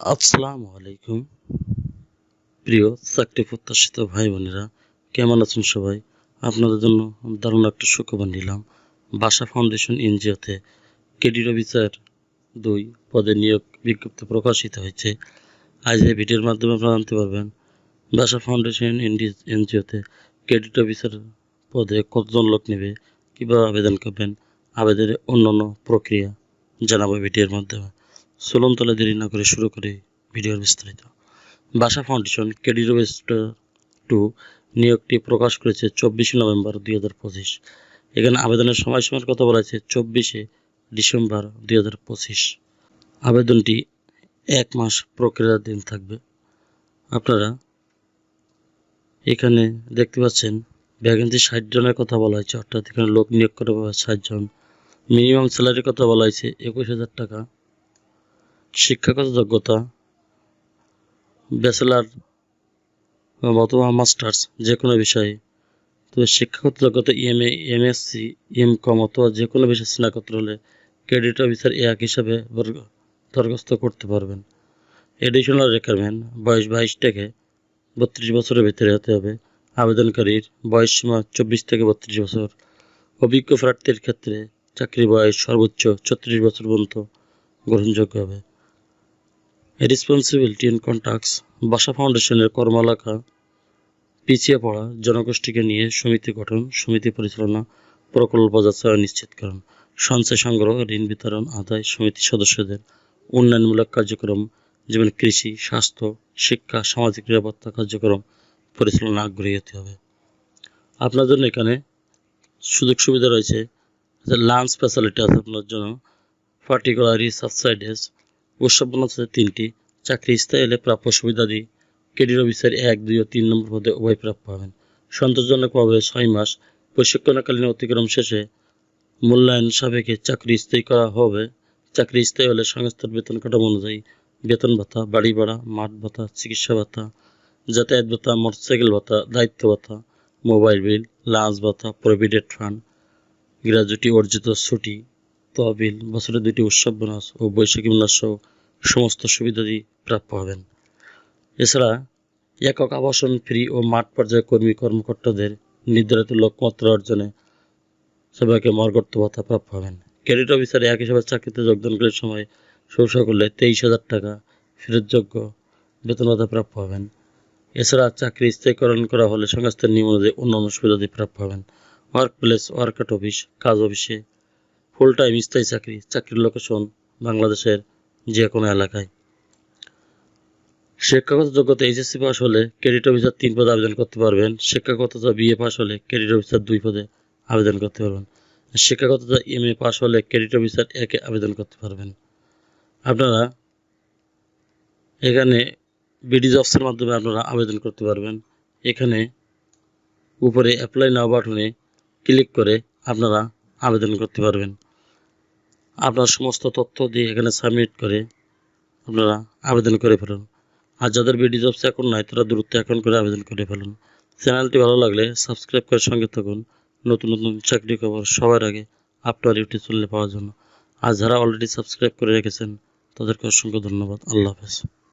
আসসালামু আলাইকুম। প্রিয় চাকরি প্রত্যাশিত ভাই বোনেরা, কেমন আছেন সবাই? আপনাদের জন্য দারুণ একটা সুখবর নিলাম। বাসা ফাউন্ডেশন এনজিওতে কেডির অফিসার দুই পদে নিয়োগ বিজ্ঞপ্তি প্রকাশিত হয়েছে। আজ এই ভিডিওর মাধ্যমে আপনারা জানতে পারবেন, বাসা ফাউন্ডেশন এনজিওতে ক্রেডিট অফিসার পদে কতজন লোক নেবে, কীভাবে আবেদন করবেন, আবেদনের অন্যান্য প্রক্রিয়া জানাব ভিডিওর মাধ্যমে। চলুন তলে দেরি না করে শুরু করি ভিডিওর বিস্তারিত। বাসা ফাউন্ডেশন অফিসার টু নিয়োগটি প্রকাশ করেছে চব্বিশে নভেম্বর দুই হাজার পঁচিশ। এখানে আবেদনের সময়সীমার কথা বলা হয়েছে চব্বিশে ডিসেম্বর দুই হাজার পঁচিশ। আবেদনটি এক মাস প্রক্রিয়াধীন থাকবে। আপনারা এখানে দেখতে পাচ্ছেন, ভ্যাকেন্সি ষাট জনের কথা বলা হয়েছে, অর্থাৎ এখানে লোক নিয়োগ করা ষাট জন। মিনিমাম স্যালারির কথা বলা হয়েছে একুশ হাজার টাকা। শিক্ষাগত যোগ্যতা ব্যাচেলার অথবা মাস্টার্স যে কোনো বিষয়ে। তবে শিক্ষাগত যোগ্যতা ইএমএ এমএসসি এম কম অথবা যে কোনো বিষয়ে স্নাতকোত্তর হলে ক্রেডিট অফিসার এক হিসাবে দরখাস্ত করতে পারবেন। এডিশনাল রিকোয়ারমেন্ট বয়স বাইশ থেকে বত্রিশ বছরের ভিতরে হতে হবে। আবেদনকারীর বয়স সীমা চব্বিশ থেকে বত্রিশ বছর। অভিজ্ঞ প্রার্থীর ক্ষেত্রে চাকরির বয়স সর্বোচ্চ ছত্রিশ বছর পর্যন্ত গ্রহণযোগ্য হবে। রেসপন্সিবিলিটি অ্যান্ড কন্ট্যাক্টস বাসা ফাউন্ডেশনের কর্মশাখা পিছিয়ে পড়া জনগোষ্ঠীকে নিয়ে সমিতি গঠন, সমিতি পরিচালনা, প্রকল্প বাস্তবায়ন নিশ্চিতকরণ সঞ্চয় সংগ্রহ, ঋণ বিতরণ, আদায় সমিতি সদস্যদের উন্নয়নমূলক কার্যক্রম, যেমন কৃষি, স্বাস্থ্য, শিক্ষা, সামাজিক নিরাপত্তা কার্যক্রম পরিচালনা আগ্রহী হতে হবে। আপনার জন্য এখানে সুযোগ সুবিধা রয়েছে। লাঞ্চ ফ্যাসিলিটি আছে আপনার জন্য পার্টিকুলারি সাবসাইডেস উৎসব বোনাস আছে তিনটি। চাকরি স্থায়ী হলে প্রাপ্য সুবিধাদি ক্রেডিট অফিসার এক, দুই ও তিন নম্বর পদে উভয় প্রাপ্য হবেন। সন্তোষজনকভাবে ছয় মাস প্রশিক্ষণকালীন অতিক্রম শেষে মূল্যায়ন সাবেকে চাকরি স্থায়ী করা হবে। চাকরি স্থায়ী হলে সংস্থার বেতন কাঠামো অনুযায়ী বেতন ভাতা, বাড়ি ভাড়া, মাঠ ভাতা, চিকিৎসা ভাতা, যাতায়াত ভাতা, মোটরসাইকেল ভাতা, দায়িত্ব ভাতা, মোবাইল বিল, লাঞ্চ ভাতা, প্রভিডেন্ট ফান্ড গ্র্যাজুইটি অর্জিত ছুটি তহবিল, বছরে দুটি উৎসব বোনাস ও বৈশাখী বোনাস সহ সমস্ত সুবিধাদি প্রাপ্য হবেন। এছাড়া একক আবাসন ফ্রি ও মাঠ পর্যায়ে কর্মী কর্মকর্তাদের নির্ধারিত লক্ষ্যমাত্রা অর্জনে সবাইকে মর্গত্ব ভাতা প্রাপ্য হবেন। ক্রেডিট অফিসার এক হিসাবে চাকরিতে যোগদানকারীর সময় শৌসা করলে তেইশ হাজার টাকা ফেরতযোগ্য বেতন ভাতা প্রাপ্য হবেন। এছাড়া চাকরি স্থায়ীকরণ করা হলে সংস্থার নিয়ম অনুযায়ী অন্যান্য সুবিধাদি প্রাপ্য হবেন। ওয়ার্ক প্লেস ওয়ার্কআউট অফিস কাজ অফিসে ফুল টাইম স্থায়ী চাকরি, চাকরির লোকেশন বাংলাদেশের যে কোনো এলাকায়। শিক্ষাগত যোগ্যতা এইচএসসি পাস হলে ক্রেডিট অফিসার তিন পদে আবেদন করতে পারবেন। শিক্ষাগততা বিএ পাস হলে ক্রেডিট অফিসার দুই পদে আবেদন করতে পারবেন। শিক্ষাগততা এম এ পাস হলে ক্রেডিট অফিসার একে আবেদন করতে পারবেন। আপনারা এখানে বিডি জবসের মাধ্যমে আপনারা আবেদন করতে পারবেন। এখানে উপরে অ্যাপ্লাই নাও বাটনে ক্লিক করে আপনারা আবেদন করতে পারবেন। আপনার সমস্ত তথ্য দিয়ে এখানে সাবমিট করে আপনারা আবেদন করে ফেলুন। আর যাদের বিডি জবস এখন নাই, তারা দ্রুত এখন করে আবেদন করে ফেলুন। চ্যানেলটি ভালো লাগলে সাবস্ক্রাইব করে সঙ্গে থাকুন। নতুন নতুন চাকরি খবর সবার আগে আপনার ইউটিউব চ্যানেলে পাওয়ার জন্য। আর যারা অলরেডি সাবস্ক্রাইব করে রেখেছেন, তাদেরকে অসংখ্য ধন্যবাদ। আল্লাহ হাফেজ।